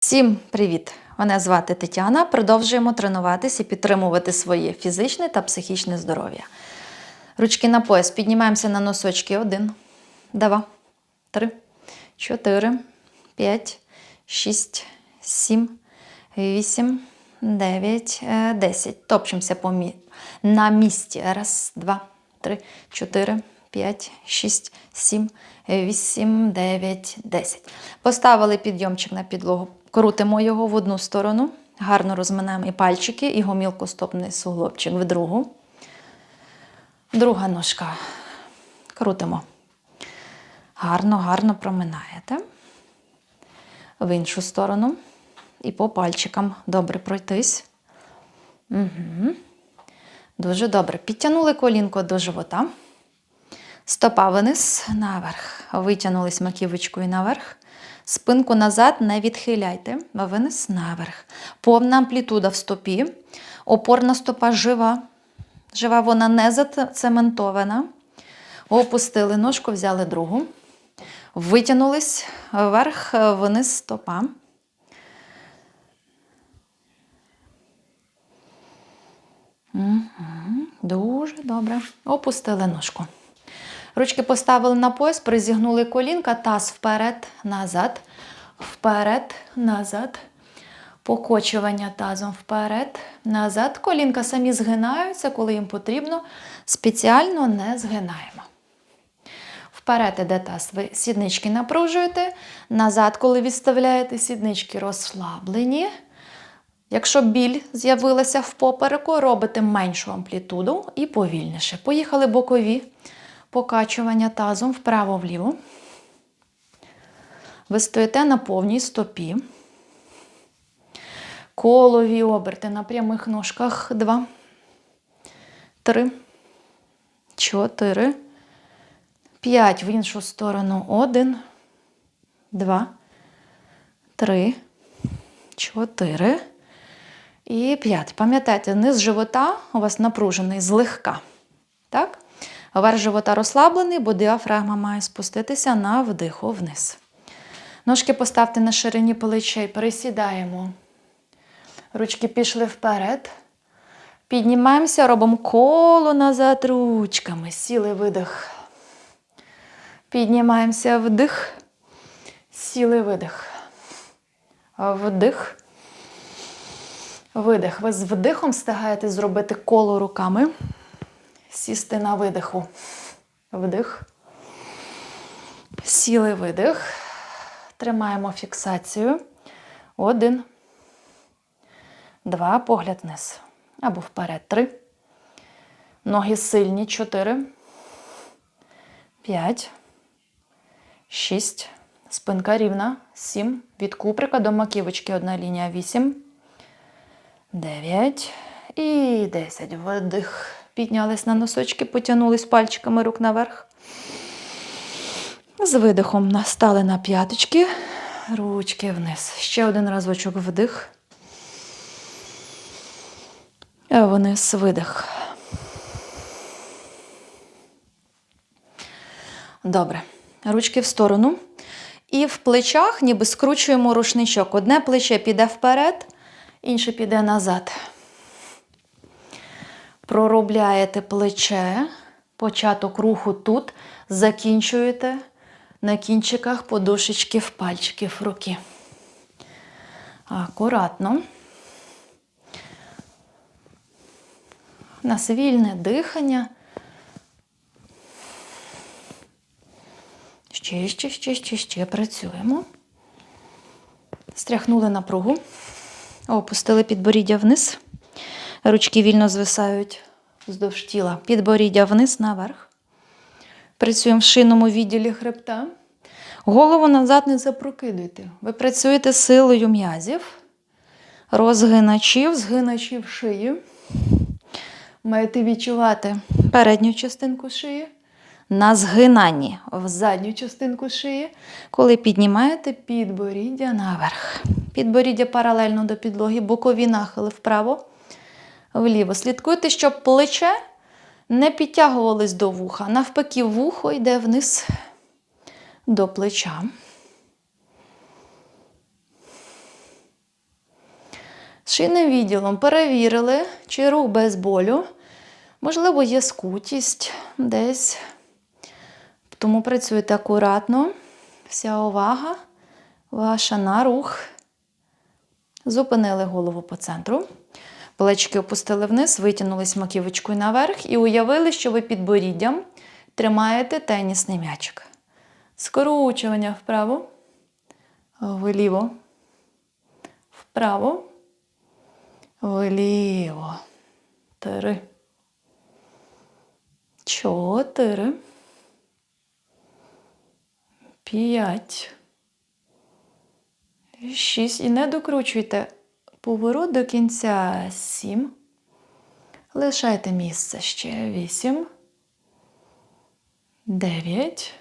Всім привіт! Мене звати Тетяна. Продовжуємо тренуватись і підтримувати своє фізичне та психічне здоров'я. Ручки на пояс. Піднімаємося на носочки. Один, два, три, чотири, п'ять, шість, сім, вісім, дев'ять, е, десять. Топчемося по мі... на місці. Раз, два, три, чотири, п'ять, шість, сім, вісім, дев'ять, десять. Поставили підйомчик на підлогу. Крутимо його в одну сторону. Гарно розминаємо і пальчики, і гомілкостопний суглобчик в другу. Друга ножка. Крутимо. Гарно, гарно проминаєте. В іншу сторону. І по пальчикам добре пройтись. Угу. Дуже добре. Підтягнули колінко до живота. Стопа вниз, наверх. Витягнулись маківочкою наверх. Спинку назад не відхиляйте. Вниз, наверх. Повна амплітуда в стопі. Опорна стопа жива. Жива вона не зацементована. Опустили ножку, взяли другу. Витягнулись вверх, вниз стопа. Угу. Дуже добре. Опустили ножку. Ручки поставили на пояс, призігнули колінка, таз вперед, назад, вперед, назад. Покочування тазом вперед, назад. Колінка самі згинаються, коли їм потрібно. Спеціально не згинаємо. Вперед іде таз, ви сіднички напружуєте. Назад, коли відставляєте, сіднички розслаблені. Якщо біль з'явилася в попереку, робите меншу амплітуду і повільніше. Поїхали бокові покачування тазом вправо-вліво. Ви стоїте на повній стопі. Колові оберти на прямих ножках. Два, три, чотири, п'ять в іншу сторону. Один, два, три, чотири. І п'ять. Пам'ятайте, низ живота у вас напружений злегка. Так? Верх живота розслаблений, бо діафрагма має спуститися на вдиху вниз. Ножки поставте на ширині плечей, пересідаємо. Ручки пішли вперед. Піднімаємося, робимо коло назад ручками. Сіли видих. Піднімаємося вдих. Сіли видих. Вдих. Видих. Ви з вдихом встигаєте зробити коло руками. Сісти на видиху. Вдих. Сіли видих. Тримаємо фіксацію. Один. Два. Погляд вниз. Або вперед. Три. Ноги сильні. Чотири. П'ять. Шість. Спинка рівна. Сім. Від куприка до маківочки одна лінія. Вісім. Дев'ять. І десять. Видих. Піднялись на носочки, потягнулись пальчиками рук наверх. З видихом настали на п'яточки, ручки вниз. Ще один разочок вдих. Вниз видих. Добре. Ручки в сторону. І в плечах ніби скручуємо рушничок. Одне плече піде вперед, інше піде назад. Проробляєте плече, початок руху тут, закінчуєте на кінчиках подушечків пальчиків руки. Акуратно. У нас вільне дихання. Ще, ще, ще, ще, ще працюємо. Стряхнули напругу, опустили підборіддя вниз. Ручки вільно звисають вздовж тіла. Підборіддя вниз наверх. Працюємо в шинному відділі хребта. Голову назад не запрокидуйте. Ви працюєте силою м'язів, розгиначів, згиначів шиї. Маєте відчувати передню частинку шиї. На згинанні в задню частинку шиї, коли піднімаєте підборіддя наверх. Підборіддя паралельно до підлоги, бокові нахили вправо вліво. Слідкуйте, щоб плече не підтягувались до вуха. Навпаки, вухо йде вниз до плеча. З шийним відділом перевірили, чи рух без болю. Можливо, є скутість десь. Тому працюйте акуратно. Вся увага ваша на рух. Зупинили голову по центру. Плечки опустили вниз, витягнулись маківочкою наверх і уявили, що ви під боріддям тримаєте тенісний м'ячик. Скручування вправо, вліво, вправо, вліво. Три. Чотири. П'ять. Шість. І не докручуйте поворот до кінця. Сім. Лишайте місце ще. Вісім. Дев'ять.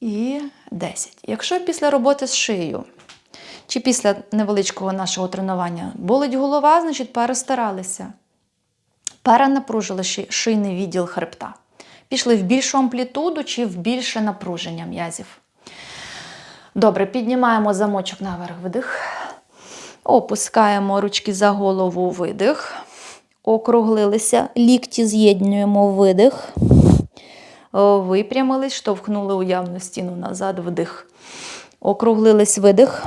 І 10. Якщо після роботи з шиєю чи після невеличкого нашого тренування болить голова, значить перестаралися. Перенапружили шийний відділ хребта. Пішли в більшу амплітуду чи в більше напруження м'язів. Добре, піднімаємо замочок наверх видих. Опускаємо ручки за голову видих. Округлилися, лікті з'єднуємо видих. Випрямились, штовхнули уявну стіну назад, вдих. Округлились видих.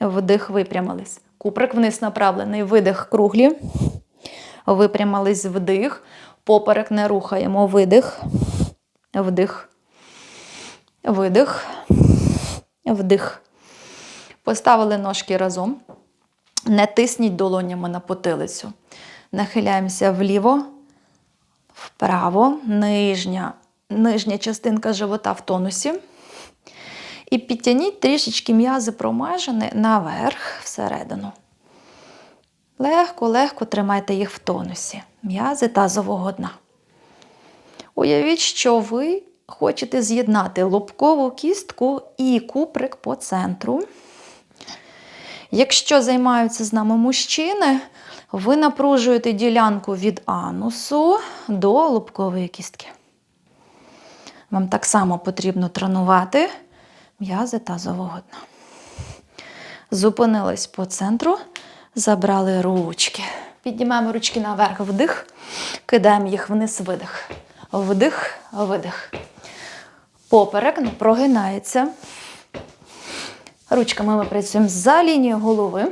Вдих, випрямились. Куприк вниз направлений, видих круглі. Випрямились вдих. Поперек не рухаємо. Видих. Вдих. Видих. Вдих. Поставили ножки разом. Не тисніть долонями на потилицю. Нахиляємося вліво, вправо, нижня, нижня частинка живота в тонусі. І підтягніть трішечки м'язи промежини наверх, всередину. Легко, легко тримайте їх в тонусі. М'язи тазового дна. Уявіть, що ви хочете з'єднати лобкову кістку і куприк по центру. Якщо займаються з нами мужчини, ви напружуєте ділянку від анусу до лобкової кістки. Вам так само потрібно тренувати м'язи тазового дна. Зупинились по центру, забрали ручки. Піднімаємо ручки наверх, вдих, кидаємо їх вниз, видих. Вдих, видих. Поперек прогинається. Ручками ми працюємо за лінією голови.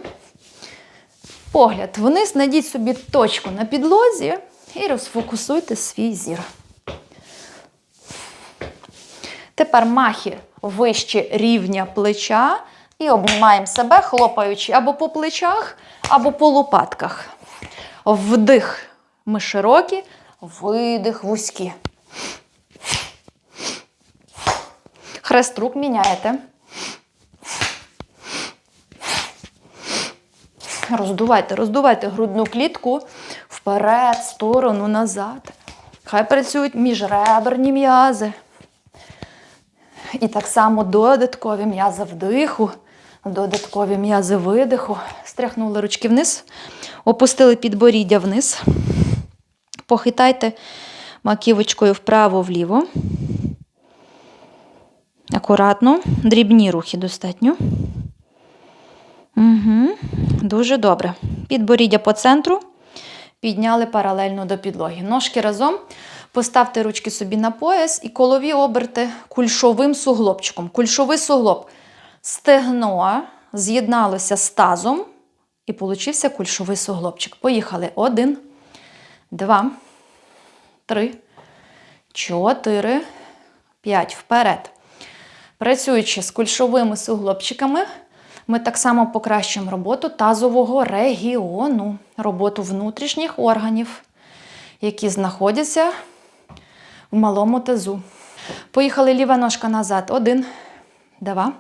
Погляд вниз, знайдіть собі точку на підлозі і розфокусуйте свій зір. Тепер махи вище рівня плеча і обнімаємо себе, хлопаючи або по плечах, або по лопатках. Вдих. Ми широкі, видих вузькі. Хрест рук міняєте. Роздувайте, роздувайте грудну клітку вперед, сторону, назад. Хай працюють міжреберні м'язи. І так само додаткові м'язи вдиху, додаткові м'язи видиху. Стряхнули ручки вниз, опустили підборіддя вниз. Похитайте маківочкою вправо-вліво. Акуратно, дрібні рухи достатньо. Угу. Дуже добре. Підборіддя по центру. Підняли паралельно до підлоги. Ножки разом. Поставте ручки собі на пояс і колові оберти кульшовим суглобчиком. Кульшовий суглоб. Стегно з'єдналося з тазом і получився кульшовий суглобчик. Поїхали. Один, два, три, чотири, п'ять. Вперед. Працюючи з кульшовими суглобчиками, ми так само покращуємо роботу тазового регіону, роботу внутрішніх органів, які знаходяться в малому тазу. Поїхали ліва ножка назад. Один, два,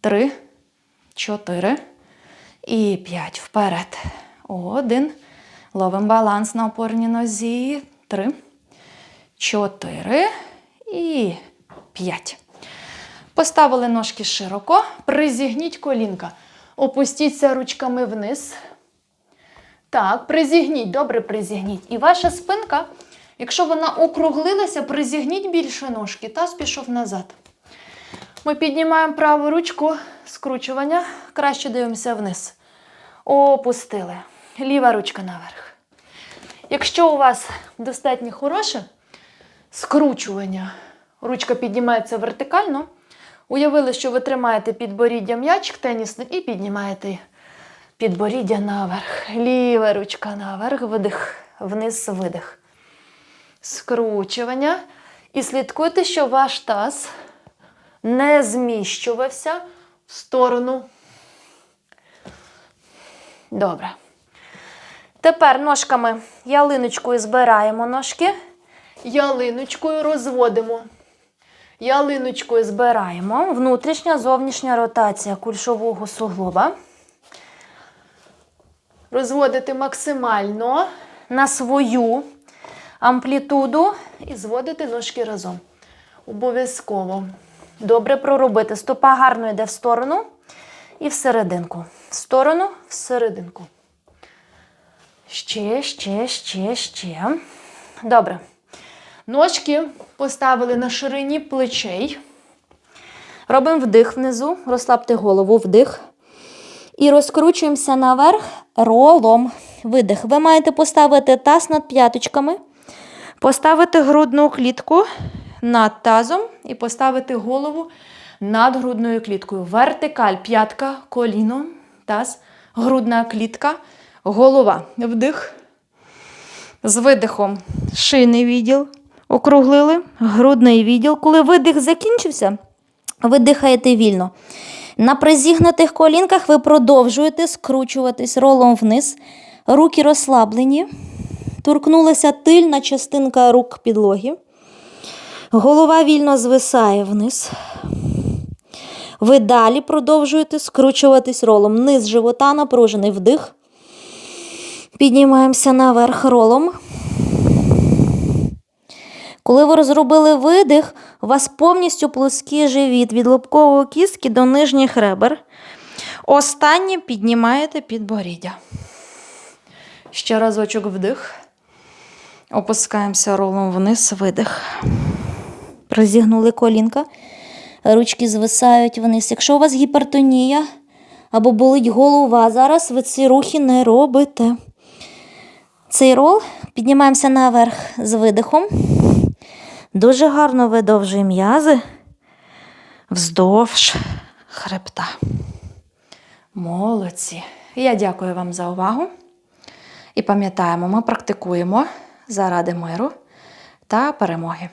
три, чотири і п'ять. Вперед. Один. Ловимо баланс на опорній нозі. Три, чотири і п'ять. Поставили ножки широко, призігніть колінка. Опустіться ручками вниз. Так, призігніть, добре призігніть. І ваша спинка, якщо вона округлилася, призігніть більше ножки, таз пішов назад. Ми піднімаємо праву ручку, скручування, краще дивимося вниз. Опустили. Ліва ручка наверх. Якщо у вас достатньо хороше скручування, ручка піднімається вертикально, уявили, що ви тримаєте підборіддя м'ячик тенісний і піднімаєте підборіддя наверх. Ліва ручка наверх, видих, вниз, видих. Скручування. І слідкуйте, щоб ваш таз не зміщувався в сторону. Добре. Тепер ножками ялиночкою збираємо ножки. Ялиночкою розводимо. Ялиночкою збираємо. Внутрішня зовнішня ротація кульшового суглоба. Розводити максимально на свою амплітуду і зводити ножки разом. Обов'язково. Добре проробити. Стопа гарно йде в сторону і всерединку. В сторону, всерединку. Ще, ще, ще, ще. Добре. Ножки поставили на ширині плечей. Робимо вдих внизу, розслабте голову, вдих. І розкручуємося наверх ролом. Видих. Ви маєте поставити таз над п'яточками, поставити грудну клітку над тазом і поставити голову над грудною кліткою. Вертикаль, п'ятка, коліно, таз, грудна клітка, голова. Вдих. З видихом шийний відділ округлили, грудний відділ. Коли видих закінчився, ви дихаєте вільно. На призігнутих колінках ви продовжуєте скручуватись ролом вниз. Руки розслаблені. Торкнулася тильна частинка рук підлоги. Голова вільно звисає вниз. Ви далі продовжуєте скручуватись ролом. Низ живота напружений вдих. Піднімаємося наверх ролом. Коли ви розробили видих, у вас повністю плоский живіт від лобкової кістки до нижніх ребер. Останнє піднімаєте підборіддя. Ще разочок вдих. Опускаємося ролом вниз, видих. Розігнули колінка. Ручки звисають вниз. Якщо у вас гіпертонія або болить голова, зараз ви ці рухи не робите. Цей рол піднімаємося наверх з видихом. Дуже гарно видовжує м'язи вздовж хребта. Молодці. Я дякую вам за увагу. І пам'ятаємо, ми практикуємо заради миру та перемоги.